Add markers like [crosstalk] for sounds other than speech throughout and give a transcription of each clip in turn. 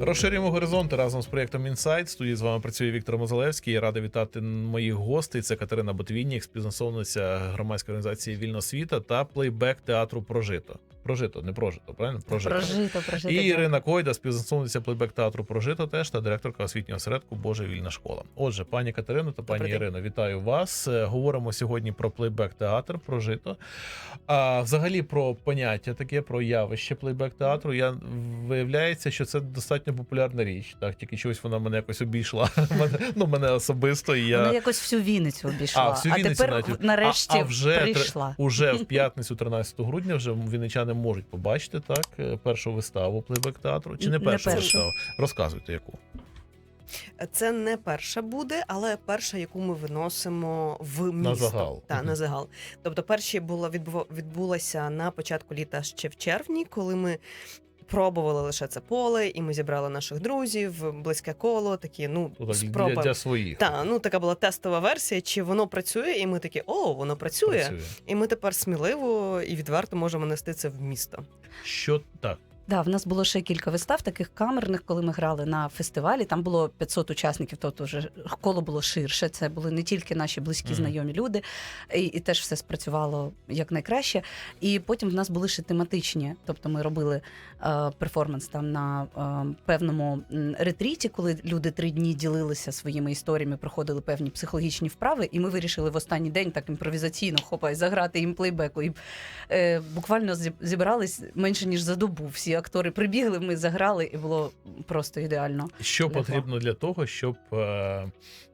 Розширюємо горизонти разом з проєктом Інсайт. Студії з вами працює Віктор Мозалевський. Я радий вітати моїх гостей. Це Катерина Ботвіннік, співзасновниця громадської організації Вільна світа та плейбек театру Прожито. Прожито, не прожито, правильно? Прожито. Прожито, прожито. І. Ірина Койда, співзасновниця плейбек театру Прожито теж та директорка освітнього осередку Божа вільна школа. Отже, пані Катерино та пані Добрий день. Ірино, вітаю вас. Е, Говоримо сьогодні про плейбек театр Прожито. А взагалі про поняття таке, про явище плейбек театру. Я виявляється, що це достатньо популярна річ. Так, тільки чогось вона мене якось обійшла. [laughs] Ну, мене особисто. І я... Вона якось всю Вінницю обійшла. А, всю Вінницю тепер навіть. нарешті а, а вже, прийшла. Уже в п'ятницю, 13 грудня, вже вінничани можуть побачити так е, першу виставу плейбек театру. Чи не Не першу першу. виставу? Розказуйте, яку. Це не перша буде, але перша, яку ми виносимо в місто. загал. Та, на загал. Тобто, перші була відбу- відбулася на початку літа ще в червні, коли ми. Пробували лише це поле, і ми зібрали наших друзів, близьке коло, такі, ну, Ну, так, спроба. для, для своїх. Та, ну така була тестова версія, чи воно працює, і ми такі, о, воно працює. Працює. І ми тепер сміливо і відверто можемо нести це в місто. Що так? Да, в нас було ще кілька вистав, таких камерних, коли ми грали на фестивалі. Там було 500 учасників, тобто вже коло було ширше. Це були не тільки наші близькі Мгм. знайомі люди, і, і теж все спрацювало як найкраще. І потім в нас були ще тематичні. Тобто ми робили е, перформанс там на е, певному ретріті, коли люди три дні ділилися своїми історіями, проходили певні психологічні вправи, і ми вирішили в останній день так імпровізаційно хопай заграти їм плейбеку. І е, буквально зібрались менше ніж за добу. Всі актори прибігли, ми заграли, і було просто ідеально. Що Легко. потрібно для того, щоб е,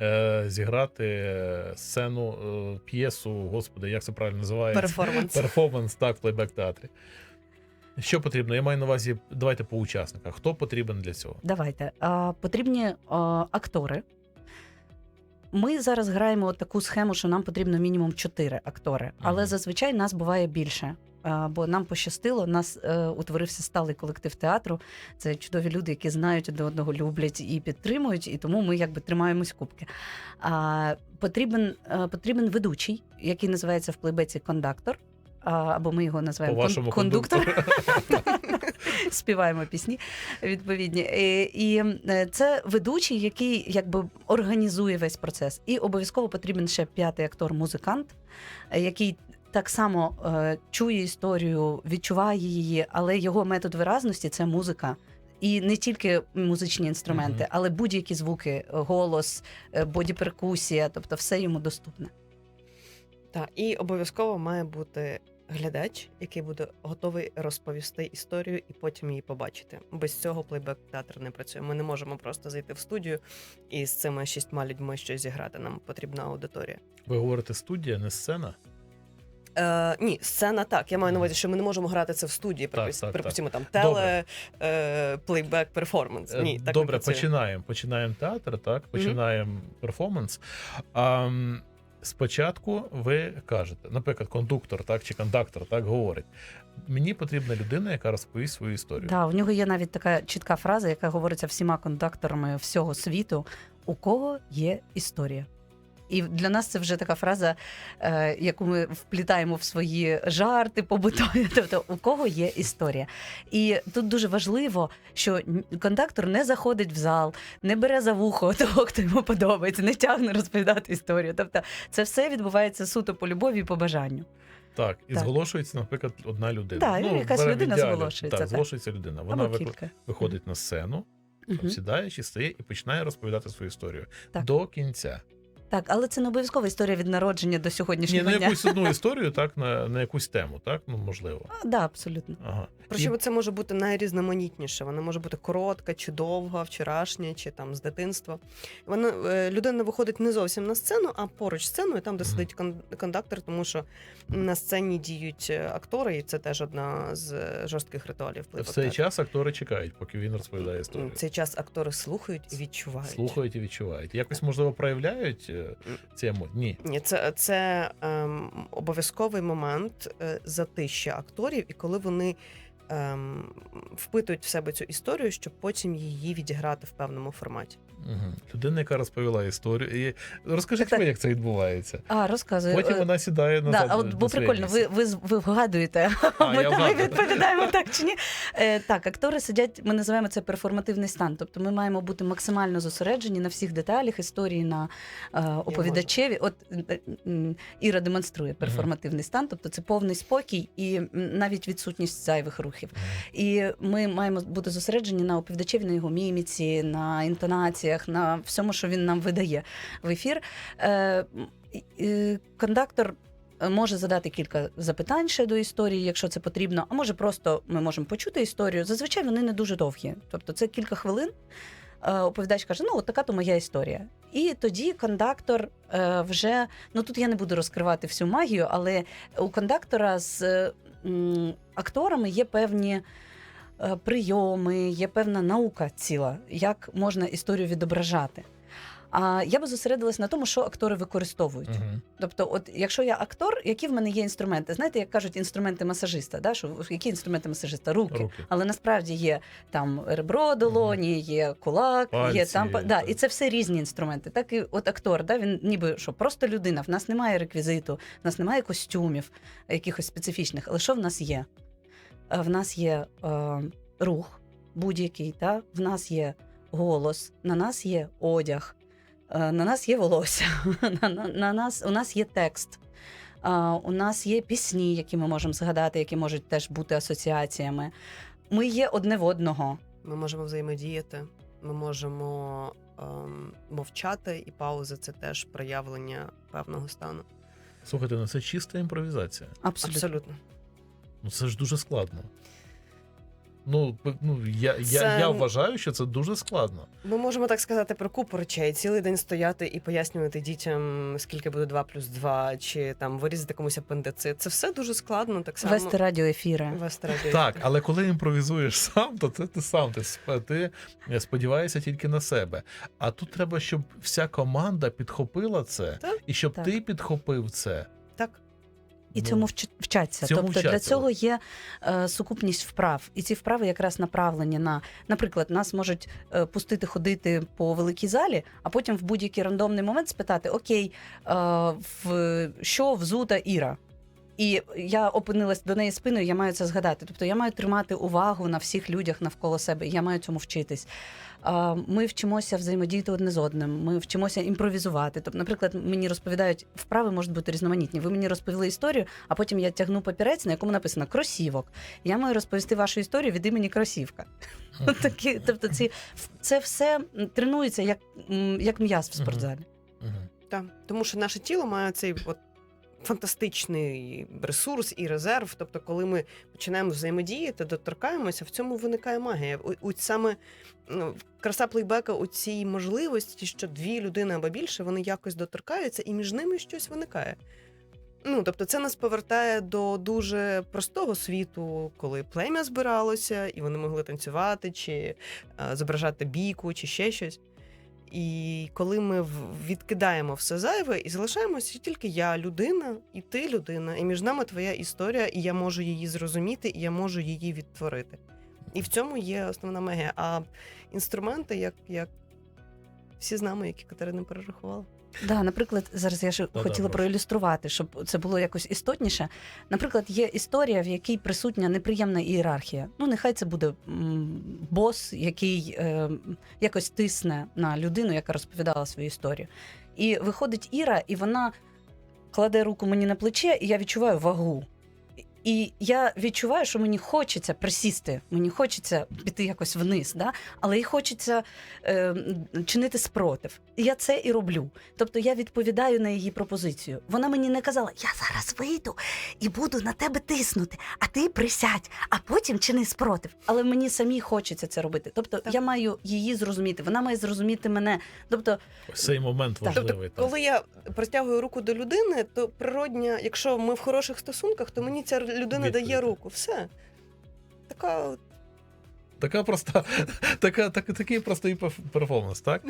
е, зіграти е, сцену, е, п'єсу, господи, як це правильно називається? Перформанс. Перформанс, так, в плейбек театрі. Що потрібно? Я маю на увазі, давайте по учасниках. Хто потрібен для цього? Давайте. А, потрібні а, актори. Ми зараз граємо от таку схему, що нам потрібно мінімум чотири актори, але Мгм. зазвичай нас буває більше. Бо нам пощастило, нас е, утворився сталий колектив театру. Це чудові люди, які знають один одного, люблять і підтримують, і тому ми якби тримаємось кубки. А, потрібен, е, потрібен ведучий, який називається в плейбеці кондактор. А, або ми його називаємо кон- кондуктор. [laughs] співаємо пісні відповідні. І, і е, це ведучий, який якби організує весь процес. І обов'язково потрібен ще п'ятий актор-музикант, який. Так само е, чує історію, відчуває її, але його метод виразності це музика. І не тільки музичні інструменти, Мгм. але будь-які звуки, голос, е, боді-перкусія, тобто все йому доступне. Так, і обов'язково має бути глядач, який буде готовий розповісти історію і потім її побачити. Без цього плейбек театр не працює. Ми не можемо просто зайти в студію і з цими шістьма людьми щось зіграти. Нам потрібна аудиторія. Ви говорите студія, не сцена? Е, ні, сцена так. Я маю на увазі, що ми не можемо грати це в студії. Так, припус- так, припустимо, там теле, е, плейбек, перформанс. Е, Ні, так Добре, починаємо. Починаємо театр, так, починаємо перформанс. А, спочатку ви кажете, наприклад, кондуктор, так, чи кондактор так говорить. Мені потрібна людина, яка розповість свою історію. Да, у нього є навіть така чітка фраза, яка говориться всіма кондакторами всього світу: у кого є історія. І для нас це вже така фраза, е, яку ми вплітаємо в свої жарти побутові. [laughs] Тобто, у кого є історія. І тут дуже важливо, що кондактор не заходить в зал, не бере за вухо [laughs] того, хто йому подобається, не тягне розповідати історію. Тобто, це все відбувається суто по любові і по бажанню. Так, і Так. зголошується, наприклад, одна людина. Да, і якась людина ідеалі. зголошується, Так, так. зголошується людина. Вона кілька. виходить на сцену, Мгм. сідає чи стає і починає розповідати свою історію Так. до кінця. Так, але це не обов'язкова історія від народження до Ні, сьогоднішнього на якусь одну [laughs] історію, так, на, на якусь тему, так, ну можливо. А, да, абсолютно. Ага. Причому І- це може бути найрізноманітніше. Вона може бути коротка, чи довга, вчорашня, чи там з дитинства. Вона е, людина виходить не зовсім на сцену, а поруч сценою, там, де Мгм. сидить кон- кондактор, тому що на сцені діють е, актори, і це теж одна з е, жорстких ритуалів. В цей час актори чекають, поки він розповідає історію. В цей час актори слухають і відчувають. Слухають і відчувають. Якось, можливо, проявляють е, ці емоції? Ні. Ні, це, це ем, обов'язковий момент е, затища акторів, і коли вони ем, впитують в себе цю історію, щоб потім її відіграти в певному форматі. Угу. Людина, яка розповіла історію. І розкажіть Так, мені, як це відбувається. А, розказую. Потім Е, вона сідає назад. Да, от бо прикольно, ви, ви, ви вгадуєте, А, ми, [laughs] я ми відповідаємо так чи ні. Е, так, актори сидять, ми називаємо це перформативний стан. Тобто ми маємо бути максимально зосереджені на всіх деталях історії, на е, оповідачеві. От е, м, Іра демонструє перформативний стан, тобто це повний спокій і навіть відсутність зайвих рухів. І ми маємо бути зосереджені на оповідачеві, на його міміці, на інтонаціях, на всьому, що він нам видає в ефір. Е, Кондактор. е, Може задати кілька запитань ще до історії, якщо це потрібно, а може просто ми можемо почути історію. Зазвичай вони не дуже довгі. Тобто це кілька хвилин. Е, Оповідач каже: ну, от така то моя історія. І тоді кондактор вже ну тут я не буду розкривати всю магію, але у кондактора з акторами є певні прийоми, є певна наука ціла, як можна історію відображати. А я би зосередилась на тому, що актори використовують. Мгм. Тобто, от якщо я актор, які в мене є інструменти? Знаєте, як кажуть інструменти масажиста, да? що які інструменти масажиста? Руки. Руки. Але насправді є там ребро долоні, є кулак, є там да, і це все різні інструменти. Так і от актор, да, він ніби що просто людина. В нас немає реквізиту, в нас немає костюмів якихось специфічних. Але що в нас є? Е, В нас є е, рух будь-який, та? в нас є голос, на нас є одяг, е, на нас є волосся, [laughs] на, на, на нас, у нас є текст. А, у нас є пісні, які ми можемо згадати, які можуть теж бути асоціаціями. Ми є одне в одного. Ми можемо взаємодіяти, ми можемо ем, мовчати, і паузи це теж проявлення певного стану. Слухайте, ну це чиста імпровізація. Абсолютно. Абсолютно. Ну це ж дуже складно. Ну, ну я, я, Це- я вважаю, що це дуже складно. Ми можемо так сказати про купу речей. Цілий день стояти і пояснювати дітям, скільки буде 2 плюс 2, чи там вирізати комусь апендицит. Це все дуже складно. Так само Вести радіоефіри. Вести радіо. Так, але коли імпровізуєш сам, то це ти сам. Ти, ти сподіваєшся тільки на себе. А тут треба, щоб вся команда підхопила це, Так. і щоб Так. ти підхопив це. Так. І Ну, цьому вчаться. цьому тобто для цього є е, сукупність вправ. І ці вправи якраз направлені на, наприклад, нас можуть е, пустити ходити по великій залі, а потім в будь-який рандомний момент спитати: Окей, е, в що взута Іра? І я опинилась до неї спиною, я маю це згадати. Тобто я маю тримати увагу на всіх людях навколо себе. Я маю цьому вчитись. Ми вчимося взаємодіяти одне з одним. Ми вчимося імпровізувати. Тобто, наприклад, мені розповідають, вправи можуть бути різноманітні. Ви мені розповіли історію, а потім я тягну папірець, на якому написано кросівок. Я маю розповісти вашу історію від імені кросівка. Такі, тобто, ці це все тренується як, як м'яз в спортзалі. Так. Тому що наше тіло має цей от фантастичний ресурс і резерв. Тобто, коли ми починаємо взаємодіяти, доторкаємося, в цьому виникає магія. У, саме ну, краса плейбека у цій можливості, що дві людини або більше вони якось доторкаються, і між ними щось виникає. Ну, тобто, це нас повертає до дуже простого світу, коли плем'я збиралося, і вони могли танцювати, чи е, зображати бійку, чи ще щось. І коли ми відкидаємо все зайве і залишаємося тільки я, людина, і ти людина, і між нами твоя історія, і я можу її зрозуміти, і я можу її відтворити. І в цьому є основна магія. А інструменти, як, як всі нами, які Катерина перерахувала. Да, наприклад, зараз я ж Да-да, хотіла прошу. проілюструвати, щоб це було якось істотніше. Наприклад, є історія, в якій присутня неприємна ієрархія. Ну, нехай це буде бос, який е, якось тисне на людину, яка розповідала свою історію. І виходить Іра, і вона кладе руку мені на плече, і я відчуваю вагу. І я відчуваю, що мені хочеться присісти, мені хочеться піти якось вниз, да? але й хочеться е, чинити спротив. І я це і роблю. Тобто я відповідаю на її пропозицію. Вона мені не казала: я зараз вийду і буду на тебе тиснути, а ти присядь, а потім чини спротив. Але мені самі хочеться це робити. Тобто Так. я маю її зрозуміти, вона має зрозуміти мене. Тобто, цей момент Так. важливий. Тобто, так. коли я протягую руку до людини, то природня, якщо ми в хороших стосунках, то мені ця людина Відповідь. дає руку. Все. Така Така проста, [laughs] така, так, такий простий перформанс, так?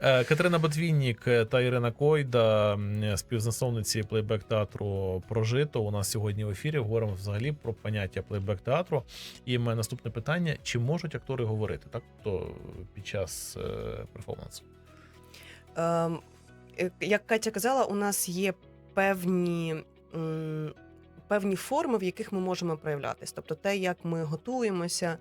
Е, Катерина Ботвіннік та Ірина Койда, співзасновниці плейбек театру Прожито. У нас сьогодні в ефірі говоримо взагалі про поняття плейбек театру. І моє наступне питання: чи можуть актори говорити так? То під час е, перформансу? Ем, е, як Катя казала, у нас є певні. м, Певні форми, в яких ми можемо проявлятись, тобто те, як ми готуємося,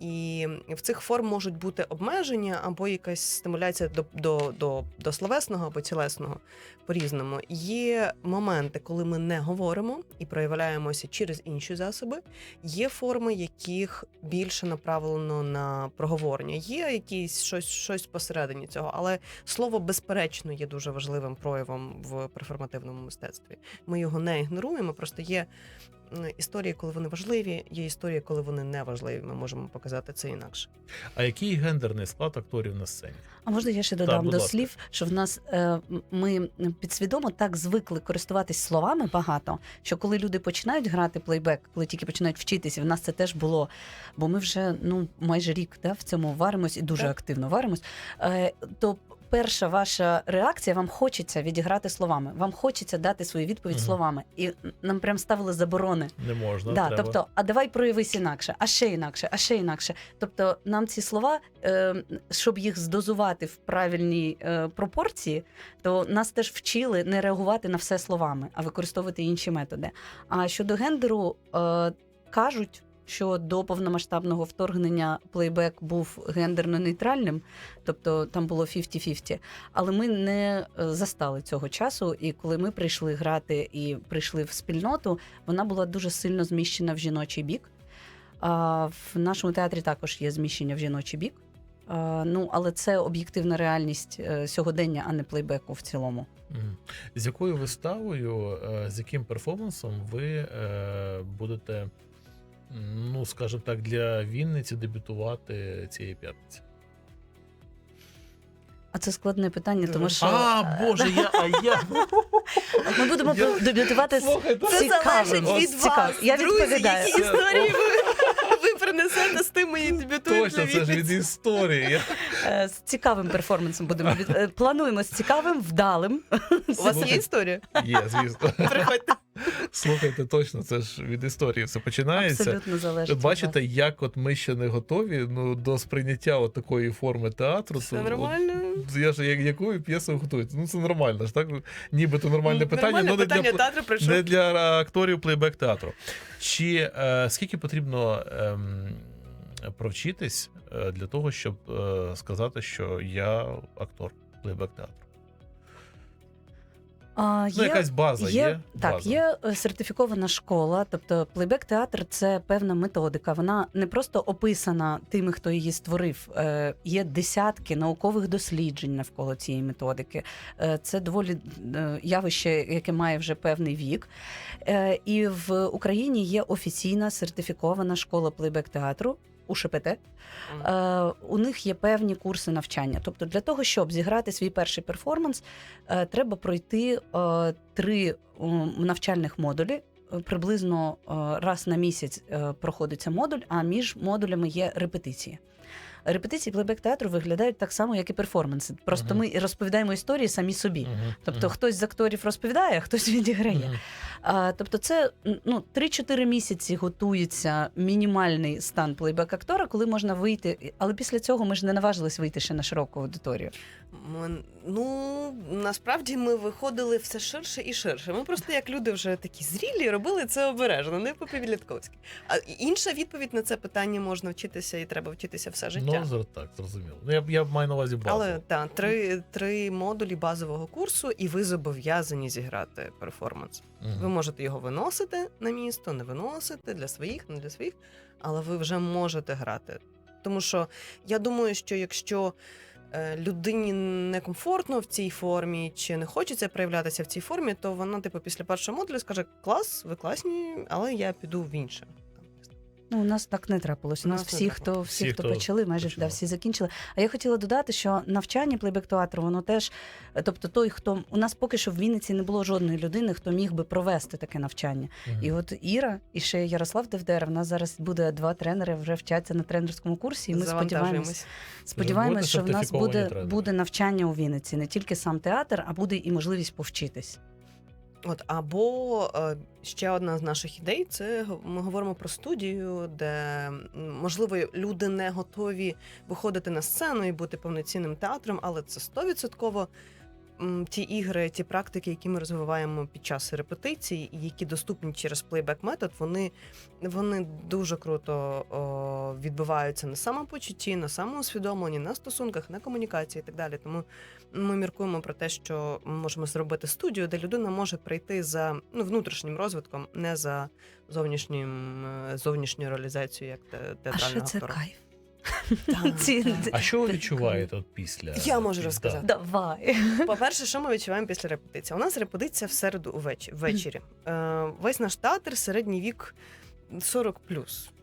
і в цих форм можуть бути обмеження або якась стимуляція до, до, до, до словесного або тілесного по-різному. Є моменти, коли ми не говоримо і проявляємося через інші засоби. Є форми, яких більше направлено на проговорення. Є якісь щось, щось посередині цього, але слово безперечно є дуже важливим проявом в перформативному мистецтві. Ми його не ігноруємо. Просто є історії, коли вони важливі, є історії, коли вони не важливі. Ми можемо показати це інакше. А який гендерний склад акторів на сцені? А можна я ще додам будь до ласка. слів, що в нас е, ми підсвідомо так звикли користуватись словами багато, що коли люди починають грати плейбек, коли тільки починають вчитися, в нас це теж було. Бо ми вже ну майже рік да, в цьому варимось і дуже Так. активно варимось. Е, то перша ваша реакція вам хочеться відіграти словами. Вам хочеться дати свою відповідь Мгм. словами, і нам прям ставили заборони. Не можна. Да, треба. тобто, а давай проявись інакше, а ще інакше, а ще інакше. Тобто, нам ці слова, е, щоб їх здозувати в правильній е, пропорції, то нас теж вчили не реагувати на все словами, а використовувати інші методи. А щодо гендеру, е, кажуть. Що до повномасштабного вторгнення плейбек був гендерно нейтральним, тобто там було 50-50. Але ми не е, застали цього часу. І коли ми прийшли грати і прийшли в спільноту, вона була дуже сильно зміщена в жіночий бік. А в нашому театрі також є зміщення в жіночий бік. Ну, але це об'єктивна реальність е, сьогодення, а не плейбеку в цілому. З якою виставою, е, з яким перформансом ви будете, ну скажімо так, для Вінниці дебютувати цієї п'ятниці? А це складне питання, тому що А, Боже, я, а я. ми будемо Я- дебютувати з Це цікавим. залежить від вас. Я друзі, відповідаю. які історії ви, ви принесете з тим мої дебютують Точно, це ж від історії. Е, з цікавим перформансом будемо е, плануємо з цікавим, вдалим. У вас є історія? Є, звісно. Приходьте. Слухайте, точно, це ж від історії все починається. Абсолютно залежить. Бачите, як от ми ще не готові ну, до сприйняття от такої форми театру. То, нормально. От, я ж як, якою п'єсою готується? Ну це нормально ж, так? Нібито нормальне питання, Нормальне але не питання для, театру прийшов. не для акторів плейбек театру. Чи е, скільки потрібно ем, провчитись е, для того, щоб е, сказати, що я актор плейбек театру? А, Ну, якась база є. Так, база. є е, сертифікована школа, тобто плейбек театр це певна методика. Вона не просто описана тими, хто її створив. Е, Є десятки наукових досліджень навколо цієї методики. Е, Це доволі е, явище, яке має вже певний вік. Е, І в Україні є офіційна сертифікована школа плейбек театру. УШПТ, Е, у них є певні курси навчання. Тобто, для того, щоб зіграти свій перший перформанс, е, треба пройти е, три навчальних модулі. Приблизно раз на місяць проходиться модуль, а між модулями є репетиції. Репетиції плейбек театру виглядають так само, як і перформанси. Просто Мгм. ми розповідаємо історії самі собі. Мгм, Тобто, мгм, хтось з акторів розповідає, а хтось [laughs] відіграє. мгм. А, тобто, це ну, 3-4 місяці готується мінімальний стан плейбек актора, коли можна вийти. Але після цього ми ж не наважились вийти ще на широку аудиторію. Ми- Ну насправді ми виходили все ширше і ширше. Ми просто як люди вже такі зрілі робили це обережно, не по-підлітковськи. А інша відповідь на це питання можна вчитися і треба вчитися все життя. Ну, так, зрозуміло. Ну, я, я маю на увазі базу. Але так, три, три модулі базового курсу, і ви зобов'язані зіграти перформанс. Мгм. Ви можете його виносити на місто, не виносити для своїх, не для своїх, але ви вже можете грати. Тому що я думаю, що якщо е, людині некомфортно в цій формі чи не хочеться проявлятися в цій формі, то вона, типу, після першого модулю скаже: клас, ви класні, але я піду в інше. Ну, у нас так не трапилось. У нас не всі, хто всі, Всі, хто почали, майже да, всі закінчили. А я хотіла додати, що навчання плейбек театру, воно теж, тобто той, хто у нас поки що в Вінниці не було жодної людини, хто міг би провести таке навчання. Мгм. І от Іра і ще Ярослав Девдер. В нас зараз буде два тренери, вже вчаться на тренерському курсі. І ми сподіваємося, сподіваємось, що в нас буде, буде навчання у Вінниці, не тільки сам театр, а буде і можливість повчитись. От або е, ще одна з наших ідей це ми говоримо про студію, де можливо люди не готові виходити на сцену і бути повноцінним театром, але це стовідсотково ті ігри, ті практики, які ми розвиваємо під час репетицій, які доступні через плейбек метод, вони, вони дуже круто о, відбуваються на самопочутті, на самоусвідомленні, на стосунках, на комунікації і так далі. Тому ми міркуємо про те, що ми можемо зробити студію, де людина може прийти за ну, внутрішнім розвитком, не за зовнішнім е, зовнішньою реалізацією як те- А що це актора. кайф? [laughs] Ці- А що ви відчуваєте от після? Я можу Да. розказати. Давай. [laughs] По-перше, що ми відчуваємо після репетиції? У нас репетиція в середу увеч- ввечері. Е, весь наш театр середній вік 40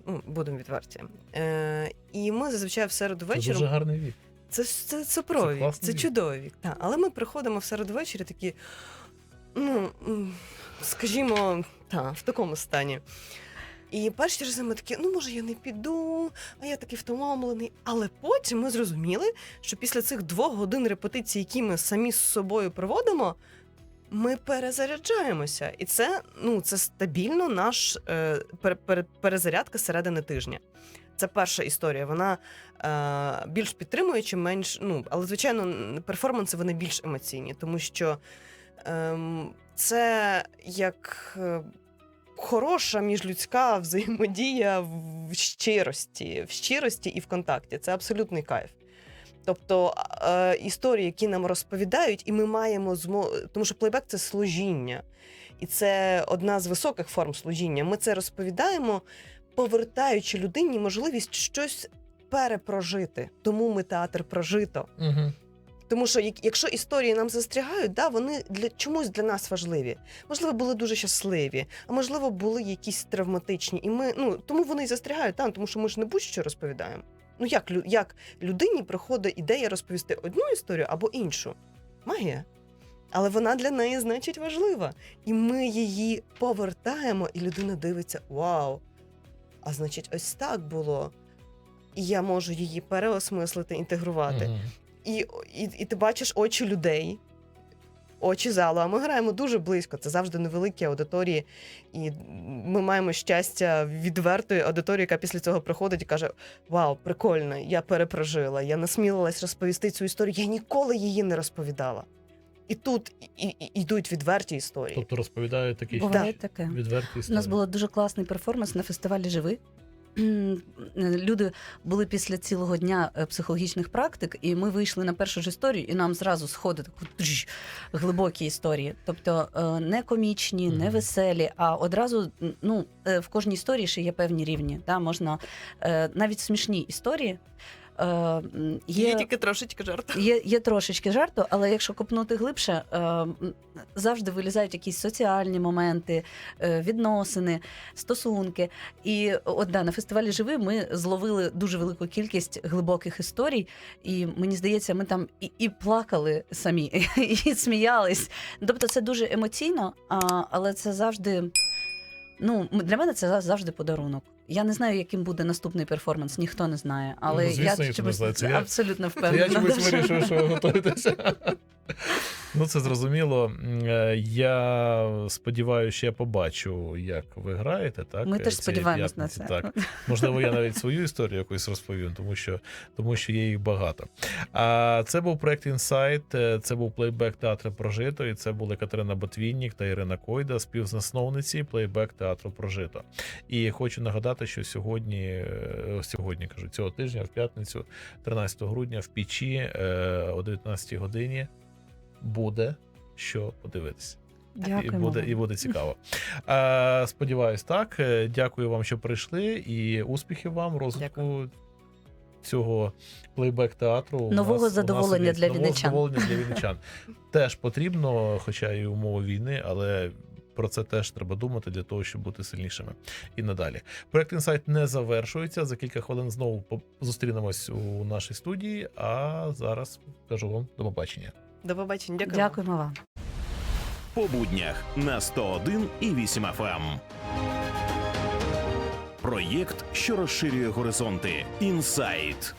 Ну, будемо відверті. Е, і ми зазвичай в середу Це дуже гарний вік. Це, це, це класний це вік. чудовий вік. Так. Але ми приходимо в середу ввечері такі, ну, м, скажімо, та, в такому стані. І перші рази ми такі, ну може я не піду, а я такий втомлений. Але потім ми зрозуміли, що після цих двох годин репетицій, які ми самі з собою проводимо, ми перезаряджаємося. І це, ну, це стабільно наш е, пере- пере- перезарядка середини тижня. Це перша історія. Вона е, більш підтримуюча, менш. Ну, але, звичайно, перформанси вони більш емоційні, тому що ем, це як. Хороша міжлюдська взаємодія в щирості, в щирості і в контакті. Це абсолютний кайф. Тобто е, історії, які нам розповідають, і ми маємо змо... тому що плейбек це служіння, і це одна з високих форм служіння. Ми це розповідаємо, повертаючи людині можливість щось перепрожити. Тому ми театр прожито. Угу. Тому що якщо історії нам застрягають, да, вони для чомусь для нас важливі. Можливо, були дуже щасливі, а можливо, були якісь травматичні. І ми ну тому вони і застрягають там, тому що ми ж не будь-що розповідаємо. Ну як як людині приходить ідея розповісти одну історію або іншу? Магія. Але вона для неї, значить, важлива. І ми її повертаємо, і людина дивиться: Вау! А значить, ось так було. І я можу її переосмислити, інтегрувати. І, і, і ти бачиш очі людей, очі залу. А ми граємо дуже близько. Це завжди невеликі аудиторії. І ми маємо щастя відвертої аудиторії, яка після цього приходить і каже: Вау, прикольно, я перепрожила, я насмілилась розповісти цю історію. Я ніколи її не розповідала. І тут і, і, йдуть відверті історії. Тобто розповідають такі Буває таке. відверті У нас був дуже класний перформанс на фестивалі Живи. Люди були після цілого дня е, психологічних практик, і ми вийшли на першу ж історію, і нам зразу сходить глибокі історії. Тобто е, не комічні, не веселі, а одразу ну, е, в кожній історії ще є певні рівні. Да? Можна навіть смішні історії. Е, м, Є тільки трошечки жарту. Є, є трошечки жарту, але якщо копнути глибше, е, завжди вилізають якісь соціальні моменти, е, відносини, стосунки. І от да, на фестивалі Живи ми зловили дуже велику кількість глибоких історій, і мені здається, ми там і, і плакали самі, [laughs] і сміялись. Тобто це дуже емоційно, але це завжди. Ну, для мене це завжди подарунок. Я не знаю, яким буде наступний перформанс, ніхто не знає. Але Ну, звісно, [laughs] я чомусь абсолютно впевнена. я чомусь вирішив, що готуєтеся. Ну, це зрозуміло. Е, Я сподіваюся, що я побачу, як ви граєте. Так, Ми теж цієї сподіваємось на це. Так. Можливо, я навіть свою історію якусь розповім, тому що, тому що є їх багато. А це був проект Інсайт, е, це був плейбек театру Прожито, і це були Катерина Ботвіннік та Ірина Койда, співзасновниці плейбек театру Прожито. І хочу нагадати, що сьогодні, е, сьогодні кажу, цього тижня, в п'ятницю, 13 грудня, в печі е, о 19 годині буде що подивитися. І буде, і буде цікаво. [laughs] Е, сподіваюсь, так. Е, Дякую вам, що прийшли, і успіхів вам розвитку Дякую. цього плейбек театру. Нового нас- у нас задоволення для нового вінничан. задоволення для [laughs] вінничан. Теж потрібно, хоча і умови війни, але про це теж треба думати для того, щоб бути сильнішими і надалі. Проект інсайт не завершується. За кілька хвилин знову зустрінемось у нашій студії. А зараз кажу вам до побачення. До побачення. Дякую. Дякуємо вам. по буднях на 101 і 8 FM. Проєкт, що розширює горизонти. Інсайт.